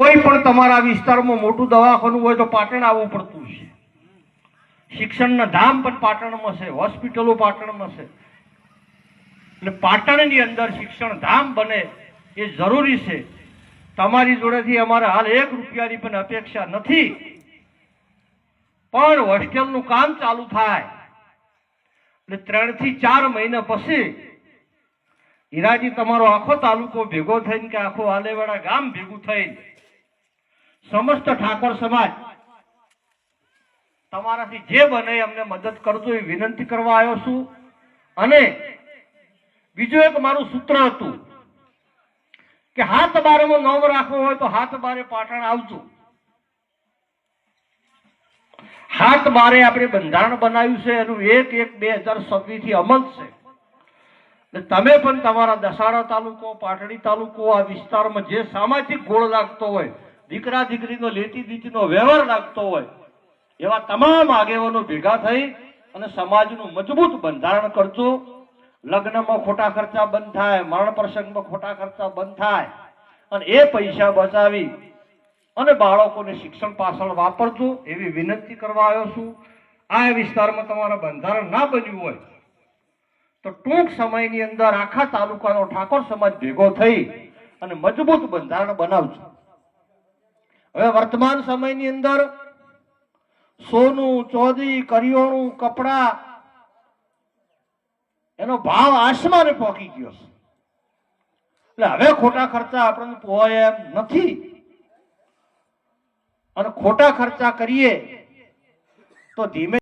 કોઈ પણ તમારા વિસ્તારમાં મોટું દવાખાનું હોય તો પાટણ આવવું પડતું છે. શિક્ષણના ધામ પણ પાટણમાં છે, હોસ્પિટલો પાટણમાં છે. એટલે પાટણની અંદર શિક્ષણ ધામ બને એ જરૂરી છે. તમારી જોડેથી અમારે હાલ એક રૂપિયાની પણ અપેક્ષા નથી. પણ હોસ્ટેલનું કામ ચાલુ થાય. એટલે ત્રણથી ચાર મહિના પછી ઈરાજી તમારો આખો તાલુકો ભેગો થઈને કે આખો આલેવાડા ગામ ભેગું થઈને સમસ્ત ઠાકોર સમાજ તમારાથી જે બને અમને મદદ કરજો એ વિનંતી કરવા આવ્યો છું. અને બીજું એક મારું સૂત્ર હતું કે હાથ બારેમાં નોમ રાખવો હોય તો હાથ બારે પાટણ આવજો. હાથ બારે આપણે બંધારણ બનાવ્યું છે, એનું એક એક બે હજાર છવ્વીસ અમલ છે. તમે પણ તમારા દસાડા તાલુકો, પાટડી તાલુકો, આ વિસ્તારમાં જે સામાજિક ગોળ લાગતો હોય દીકરા દીકરીનો લેતી દીતીનો વ્યવહાર લાગતો હોય, એવા તમામ આગેવાનો ભેગા થઈ અને સમાજનું મજબૂત બંધારણ કરજો. લગ્નમાં ખોટા ખર્ચા બંધ થાય, મરણ પ્રસંગમાં ખોટા ખર્ચા બંધ થાય, અને એ પૈસા બચાવી અને બાળકોને શિક્ષણ પાછળ વાપરજો એવી વિનંતી કરવા આવ્યો છું. આ વિસ્તારમાં તમારા બંધારણ ના બન્યું હોય તો ટૂંક સમયની અંદર આખા તાલુકાનો ઠાકોર સમાજ ભેગો થઈ અને મજબૂત બંધારણ બનાવજો. હવે વર્તમાન સમયની અંદર સોનું, ચોદી, કરિયોણું, કપડા, એનો ભાવ આસમાને પહોંચી ગયો છે. એટલે હવે ખોટા ખર્ચા આપણને પોવાય એમ નથી. અને ખોટા ખર્ચા કરીએ તો ધીમે